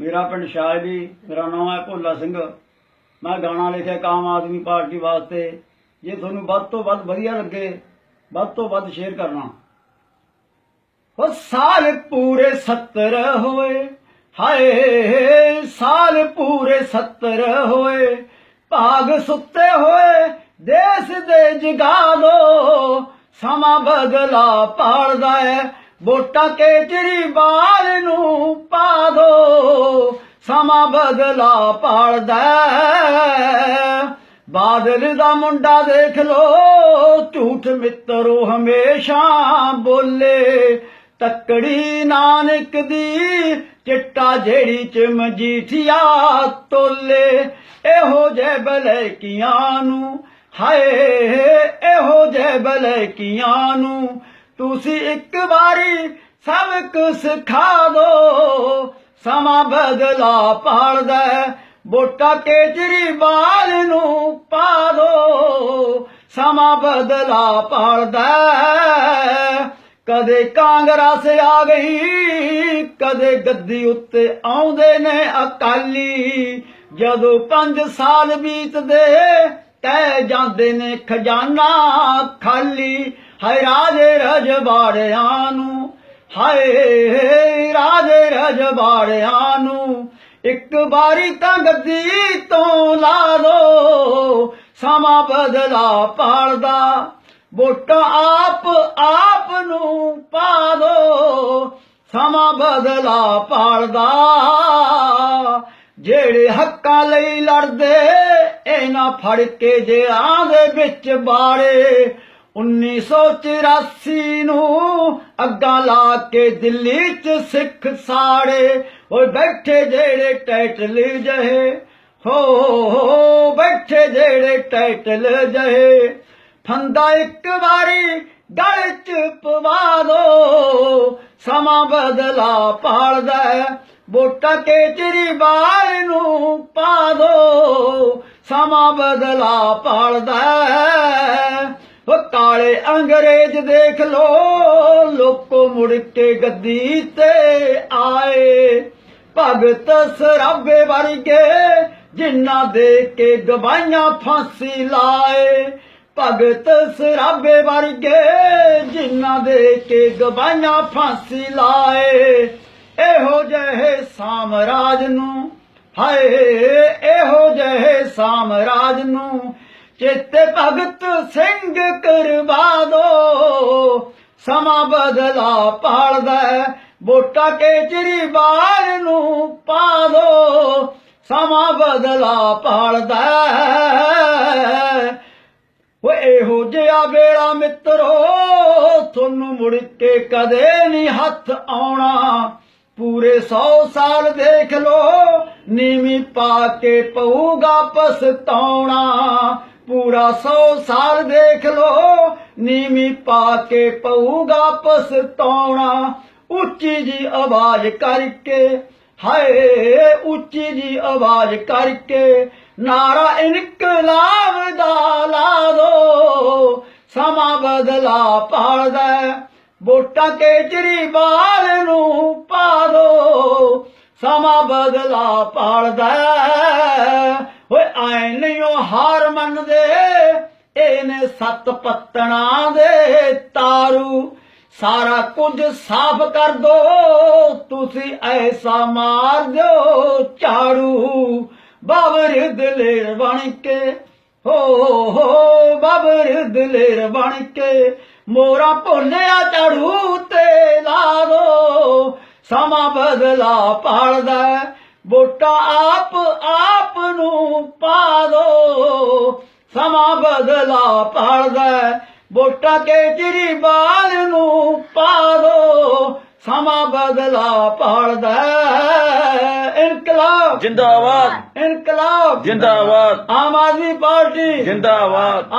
ਮੇਰਾ ਪਿੰਡ ਸ਼ਾਹਲੀ ਮੇਰਾ ਨਾਮ ਹੈ ਭੋਲਾ ਸਿੰਘ। ਮੈਂ ਗਾਣਾ ਲਿਖਿਆ ਕਾਮ ਆਦਮੀ ਪਾਰਟੀ ਵਾਸਤੇ। ਜੇ ਤੁਹਾਨੂੰ ਵੱਧ ਤੋਂ ਵੱਧ ਵਧੀਆ ਲੱਗੇ, ਵੱਧ ਤੋਂ ਵੱਧ ਸ਼ੇਅਰ ਕਰਨਾ। ਉਹ ਸਾਲ ਪੂਰੇ 70 ਹੋਏ, ਹਾਏ, ਸਾਲ ਪੂਰੇ 70 ਹੋਏ। ਭਾਗ ਸੁੱਤੇ ਹੋਏ, ਦੇਸ ਦੇ ਜਗਾ ਦੋ ਸਮਾਂ ਬਦਲਾ ਪਾਲਦਾ ਹੈ। ਵੋਟਾਂ ਕੇਜਰੀਵਾਲ ਨੂੰ ਪਾ ਦੋ। ਸਮਾਂ ਬਦਲਾ ਪਾਲਦਾ ਬਾਦਲ ਦਾ ਮੁੰਡਾ ਦੇਖ ਲੋ, ਝੂਠ ਮਿੱਤਰੋ ਹਮੇਸ਼ਾ ਬੋਲੇ। ਤੱਕੜੀ ਨਾਨਕ ਦੀ ਚਿੱਟਾ ਜਿਹੜੀ ਚ ਮਜੀਠੀਆ ਤੋਲੇ। ਇਹੋ ਜੇ ਬਲੈਕੀਆਂ ਨੂੰ, ਹਾਏ, ਇਹੋ ਜੇ ਬਲੈਕੀਆਂ ਨੂੰ ਤੁਸੀਂ ਇੱਕ ਵਾਰੀ ਸਬਕ ਸਿਖਾ ਦੋ। ਸਮਾਂ ਬਦਲਾ ਪਾਲਦਾ ਵੋਟਾ ਕੇਜਰੀਵਾਲ ਨੂੰ ਪਾ ਦੋ। ਸਮਾਂ ਬਦਲਾ ਪਾਲਦਾ ਕਦੇ ਕਾਂਗਰਸ ਆ ਗਈ, ਕਦੇ ਗੱਦੀ ਉੱਤੇ ਆਉਂਦੇ ਨੇ ਅਕਾਲੀ। ਜਦੋਂ 5 ਸਾਲ ਬੀਤਦੇ ਕਹਿ ਜਾਂਦੇ ਨੇ ਖਜ਼ਾਨਾ ਖਾਲੀ। ਹਾਏ ਰਾਜੇ ਰਜਵਾੜਿਆਂ ਨੂੰ, ਹਾਏ ਰਾਜੇ ਰਜਵਾੜਿਆਂ ਨੂੰ, ਇੱਕ ਵਾਰੀ ਤਾਂ ਗੱਦੀ ਤੋਂ ਲਾ ਦੋ ਸਮਾਂ ਬਦਲਾ ਪਾਲਦਾ, ਵੋਟਾਂ ਆਪ ਆਪ ਨੂੰ ਪਾ ਦੋ ਸਮਾਂ ਬਦਲਾ ਪਾਲਦਾ। ਜਿਹੜੇ ਹੱਕਾਂ ਲਈ ਲੜਦੇ, ਇਹਨਾਂ ਫੜ ਕੇ ਜੇਲਾਂ ਦੇ ਵਿੱਚ ਬਾੜੇ 1984 ਨੂੰ ਅੱਗਾ ਲਾ ਕੇ ਦਿੱਲੀ 'ਚ ਸਿੱਖ ਸਾੜੇ। ਓਏ ਬੈਠੇ ਜਿਹੜੇ ਟਾਈਟਲ ਜਹੇ ਹੋ ਬੈਠੇ ਜਿਹੜੇ ਟਾਈਟਲ ਜਹੇ। ਫੰਦਾ ਇੱਕ ਵਾਰੀ ਗਲ 'ਚ ਪਵਾ ਦੋ ਸਮਾਂ ਬਦਲਾ ਪਾਲਦਾ ਹੈ, ਵੋਟਾਂ ਕੇਜਰੀਵਾਲ ਨੂੰ ਪਾ ਦੋ ਸਮਾਂ ਬਦਲਾ ਪਾਲਦਾ ਕਾਲੇ ਅੰਗਰੇਜ਼ ਦੇਖ ਲੋ, ਲੋਕੋ ਮੁੜ ਕੇ ਗੱਦੀ ਤੇ ਆਏ। ਭਗਤ ਸਰਾਬੇ ਵਰਗੇ ਜਿਨ੍ਹਾਂ ਦੇ ਕੇ ਗਵਾਈਆਂ ਫਾਂਸੀ ਲਾਏ। ਭਗਤ ਸਰਾਬੇ ਵਰਗੇ ਜਿਨ੍ਹਾਂ ਦੇ ਕੇ ਗਵਾਈਆਂ ਫਾਂਸੀ ਲਾਏ। ਇਹੋ ਜਿਹੇ ਸਾਮਰਾਜ ਨੂੰ, ਹਾਏ, ਇਹੋ ਜਿਹੇ ਸਾਮਰਾਜ ਨੂੰ ਚੇਤੇ ਭਗਤ ਸਿੰਘ ਕਰਵਾ ਦੋ। ਸਮਾਂ ਬਦਲਾ ਪਾਲਦਾ ਵੋਟਾ ਵੋਟਾਂ ਕੇਜਰੀਵਾਲ ਨੂੰ ਪਾ ਦੋ। ਸਮਾਂ ਬਦਲਾ ਪਾਲਦਾ ਹੈ। ਇਹੋ ਜਿਹਾ ਵੇਲਾ ਮਿੱਤਰੋ, ਤੁਹਾਨੂੰ ਮੁੜ ਕੇ ਕਦੇ ਨਹੀਂ ਹੱਥ ਆਉਣਾ। ਪੂਰੇ 100 ਸਾਲ ਦੇਖ ਲੋ ਨੀਵੀਂ ਪਾ ਕੇ ਪਊਗਾ ਪਛਤਾਉਣਾ। ਪੂਰਾ ਸੌ ਸਾਲ ਦੇਖ ਲੋ, ਨੀਵੀਂ ਪਾ ਕੇ ਪਊਗਾ ਪਛਤਾਉਣਾ ਉੱਚੀ ਜੀ ਆਵਾਜ਼ ਕਰਕੇ, ਹਾਏ, ਉੱਚੀ ਜੀ ਆਵਾਜ਼ ਕਰਕੇ ਨਾਰਾ ਇਨਕਲਾਬ ਦਾ ਲਾ ਦੋ। ਸਮਾਂ ਬਦਲਾ ਪਾਲਦਾ ਵੋਟਾਂ ਕੇਜਰੀ ਕੇਜਰੀਵਾਲ ਨੂੰ ਪਾ ਦੋ। ਸਮਾਂ ਬਦਲਾ ਪਾਲਦਾ ਓਏ ਆਏ ਨਹੀਂ ਹਾਰ ਮੰਨਦੇ ਇਹਨੇ ਸੱਤ ਪੱਤਣਾ ਦੇ ਤਾਰੂ। ਸਾਰਾ ਕੁਝ ਸਾਫ਼ ਕਰ ਦੋ ਤੁਸੀਂ ਐਸਾ ਮਾਰ ਦਿਓ ਝਾੜੂ। ਬਾਬਰ ਦਲੇਰ ਬਣ ਕੇ ਹੋ ਹੋ ਬਾਬਰ ਦਲੇਰ ਬਣ ਕੇ ਮੋਰਾ ਭੁੰਨਿਆ ਝਾੜੂ ਤੇ ਲਾ ਦੋ। ਸਮਾਂ ਬਦਲਾ ਪਾਲਦਾ ਹੈ, ਵੋਟਾਂ ਆਪ ਆਪ ਨੂੰ ਪਾ ਦੋ। ਸਮਾਂ ਬਦਲਾ ਪਾਲਦਾ ਹੈ, ਵੋਟਾਂ ਕੇਜਰੀਵਾਲ ਨੂੰ ਪਾ ਦੋ। ਸਮਾਂ ਬਦਲਾ ਪਾਲਦਾ ਹੈ। ਇਨਕਲਾਬ। ਜਿੰਦਾਬਾਦ। ਇਨਕਲਾਬ। ਜਿੰਦਾਬਾਦ। ਆਮ ਆਦਮੀ ਪਾਰਟੀ। ਜਿੰਦਾਬਾਦ।